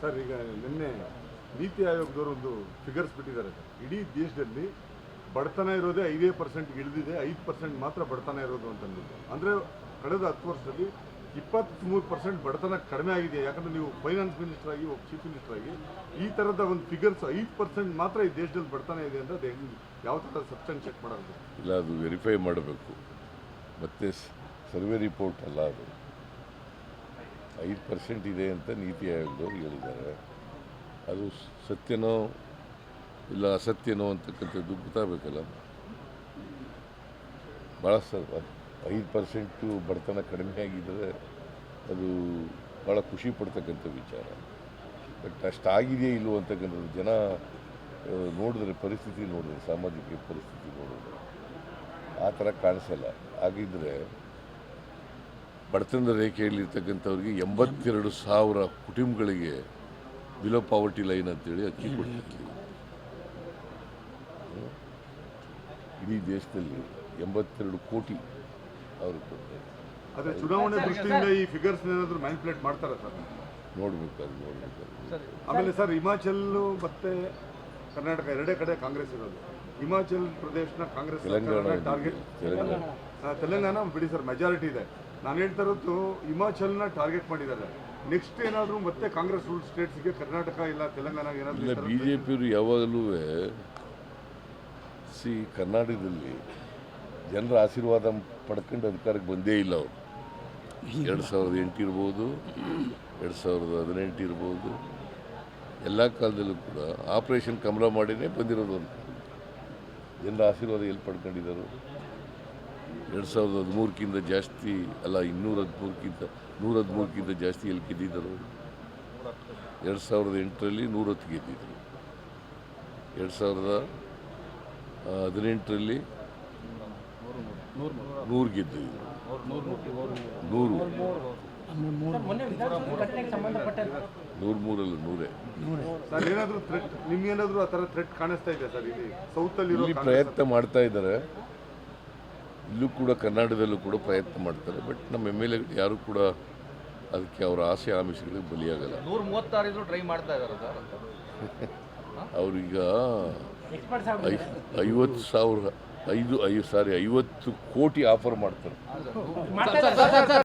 Sir, ಈಗ ನಿನ್ನೆ ನೀತಿ ಆಯೋಗದವರು ಒಂದು ಫಿಗರ್ಸ್ ಬಿಟ್ಟಿದ್ದಾರೆ. ಸರ್ ಇಡೀ ದೇಶದಲ್ಲಿ ಬಡತನ ಇರೋದೇ ಐದೇ ಪರ್ಸೆಂಟ್ ಇಳಿದಿದೆ, ಐದು ಪರ್ಸೆಂಟ್ ಮಾತ್ರ ಬಡತನ ಇರೋದು ಅಂತ ಅಂದ್ಬಿಟ್ಟು ಅಂದರೆ ಕಳೆದ ಹತ್ತು ವರ್ಷದಲ್ಲಿ ಇಪ್ಪತ್ತ್ಮೂರು ಪರ್ಸೆಂಟ್ ಬಡತನ ಕಡಿಮೆ ಆಗಿದೆ ಯಾಕಂದರೆ ನೀವು ಫೈನಾನ್ಸ್ ಮಿನಿಸ್ಟರ್ ಆಗಿ, ಒಬ್ಬ ಚೀಫ್ ಮಿನಿಸ್ಟರ್ ಆಗಿ, ಈ ಥರದ ಒಂದು ಫಿಗರ್ಸ್ ಐದು ಪರ್ಸೆಂಟ್ ಮಾತ್ರ ಈ ದೇಶದಲ್ಲಿ ಬಡತನ ಇದೆ ಅಂದರೆ ಅದು ಯಾವ ಥರ ಚೆಕ್ ಮಾಡೋದು? ಇಲ್ಲ, ಅದು ವೆರಿಫೈ ಮಾಡಬೇಕು. ಮತ್ತೆ ಸರ್ವೆ ರಿಪೋರ್ಟ್ ಅಲ್ಲ ಅದು. ಐದು ಪರ್ಸೆಂಟ್ ಇದೆ ಅಂತ ನೀತಿ ಆಯೋಗದವ್ರು ಹೇಳಿದ್ದಾರೆ. ಅದು ಸತ್ಯನೋ ಇಲ್ಲ ಅಸತ್ಯನೋ ಅಂತಕ್ಕಂಥದ್ದು ಗೊತ್ತಾಗಬೇಕಲ್ಲ. ಭಾಳ ಸರ್ ಐದು ಪರ್ಸೆಂಟು ಬಡತನ ಕಡಿಮೆ ಆಗಿದ್ದರೆ ಅದು ಭಾಳ ಖುಷಿ ಪಡ್ತಕ್ಕಂಥ ವಿಚಾರ. ಬಟ್ ಅಷ್ಟಾಗಿದೆಯೇ ಇಲ್ಲವೋ ಅಂತಕ್ಕಂಥದ್ದು ಜನ ನೋಡಿದ್ರೆ, ಪರಿಸ್ಥಿತಿ ನೋಡಿದ್ರೆ, ಸಾಮಾಜಿಕ ಪರಿಸ್ಥಿತಿ ನೋಡಿದ್ರೆ ಆ ಥರ ಕಾಣಿಸಲ್ಲ. ಹಾಗಿದ್ರೆ ಬಡತನದ ರೇಖೆಯಲ್ಲಿರ್ತಕ್ಕಂಥವ್ರಿಗೆ ಎಂಬತ್ತೆರಡು ಸಾವಿರ ಕುಟುಂಬಗಳಿಗೆ ಬಿಲೋ ಪಾವರ್ಟಿ ಲೈನ್ ಅಂತೇಳಿ ಅಕ್ಕಿ ಕೊಡ್ತಿದ್ವಿ ಹ್ಮ್? ಇಡೀ ದೇಶದಲ್ಲಿ ಎಂಬತ್ತೆರಡು ಕೋಟಿ ಅವರು ಕೊಡ್ತಾರೆ. ಆದರೆ ಚುನಾವಣೆ ದೃಷ್ಟಿಯಿಂದ ಈ ಫಿಗರ್ಸ್ ಏನಾದರೂ ಮ್ಯಾನಿಪುಲೇಟ್ ಮಾಡ್ತಾರೆ ಸರ್? ನೋಡ್ಬೇಕಾದ್ರೆ ನೋಡ್ಬೇಕಾದ್ರೆ. ಆಮೇಲೆ ಸರ್ ಹಿಮಾಚಲ್ ಮತ್ತೆ ಕರ್ನಾಟಕ ಎರಡೇ ಕಡೆ ಕಾಂಗ್ರೆಸ್ ಇರೋದು. ಹಿಮಾಚಲ್ ಪ್ರದೇಶನ ಕಾಂಗ್ರೆಸ್ ತೆಲಂಗಾಣ ಟಾರ್ಗೆಟ್ ತೆಲಂಗಾಣ. ತೆಲಂಗಾಣ ಬಿಡಿ ಸರ್ ಮೆಜಾರಿಟಿ ಇದೆ. ನಾನು ಹೇಳ್ತಾ ಇರೋದು ಹಿಮಾಚಲ್ನ ಟಾರ್ಗೆಟ್ ಮಾಡಿದ್ದಾರೆ. ನೆಕ್ಸ್ಟ್ ಏನಾದರೂ ಮತ್ತೆ ಕಾಂಗ್ರೆಸ್ ರೂಲ್ ಸ್ಟೇಟ್ಸ್ಗೆ ಕರ್ನಾಟಕ ಇಲ್ಲ ತೆಲಂಗಾಣ ಇಲ್ಲ ಏನಾದರೂ ಬಿ ಜೆ ಪಿಯವರು ಯಾವಾಗಲೂ ಸಿ ಕರ್ನಾಟಕದಲ್ಲಿ ಜನರ ಆಶೀರ್ವಾದ ಪಡ್ಕೊಂಡು ಅಧಿಕಾರಕ್ಕೆ ಬಂದೇ ಇಲ್ಲ ಅವರು. ಎರಡು ಸಾವಿರದ ಎಂಟು ಇರ್ಬೋದು ಎರಡು ಸಾವಿರದ ಹದಿನೆಂಟು ಇರ್ಬೋದು. ಎಲ್ಲ ಕಾಲದಲ್ಲೂ ಕೂಡ ಆಪರೇಷನ್ ಕಮಲ ಮಾಡಿನೇ ಬಂದಿರೋದು ಅಂತ ಜನರ ಆಶೀರ್ವಾದ ಎಲ್ಲಿ ಪಡ್ಕೊಂಡಿದ್ದಾರೆ ಎರಡು ಸಾವಿರದ ಹದಿಮೂರಕ್ಕಿಂತ ಜಾಸ್ತಿ ಅಲ್ಲ ಇನ್ನೂರ ಹದಿಮೂರಕ್ಕಿಂತ ನೂರ ಹದಿಮೂರಕ್ಕಿಂತ ಜಾಸ್ತಿ ಎಲ್ಲಿ ಗೆದ್ದಿದ್ದರು? ಎರಡು ಸಾವಿರದ ಎಂಟರಲ್ಲಿ ನೂರತ್ತು ಗೆದ್ದಿದ್ದರು. ಎರಡು ಸಾವಿರದ ಹದಿನೆಂಟರಲ್ಲಿ ನೂರು ಗೆದ್ದಿದ್ರು ನೂರು. ಸಂಬಂಧಪಟ್ಟಂತೆ ನೂರು. ನಿಮ್ಗೇನಾದರೂ ಆ ಥರ ಥ್ರೆಟ್ ಕಾಣಿಸ್ತಾ ಇದೆ ಸರ್? ಇಲ್ಲಿ ಸೌತಲ್ಲಿರೋ ಇಲ್ಲಿ ಪ್ರಯತ್ನ ಮಾಡ್ತಾ ಇದ್ದಾರೆ. ಇಲ್ಲೂ ಕೂಡ ಕರ್ನಾಟಕದಲ್ಲೂ ಕೂಡ ಪ್ರಯತ್ನ ಮಾಡ್ತಾರೆ ಬಟ್ ನಮ್ಮ ಎಂ ಎಲ್ ಎಗಳು ಯಾರು ಕೂಡ ಅದಕ್ಕೆ ಅವರ ಆಸೆ ಆಮಿಷಗಳಿಗೆ ಬಲಿಯಾಗಲ್ಲ. ನೂರ ಮೂವತ್ತಾರು ಇದ್ರು ಟ್ರೈ ಮಾಡ್ತಾ ಇದಾರೆ ಸರ್ ಅವ್ರೀಗ ಐವತ್ತು ಸಾವಿರ ಐದು ಐದು ಸಾರಿ ಐವತ್ತು ಕೋಟಿ ಆಫರ್ ಮಾಡ್ತಾರೆ. ಇದ್ದಾರೆ.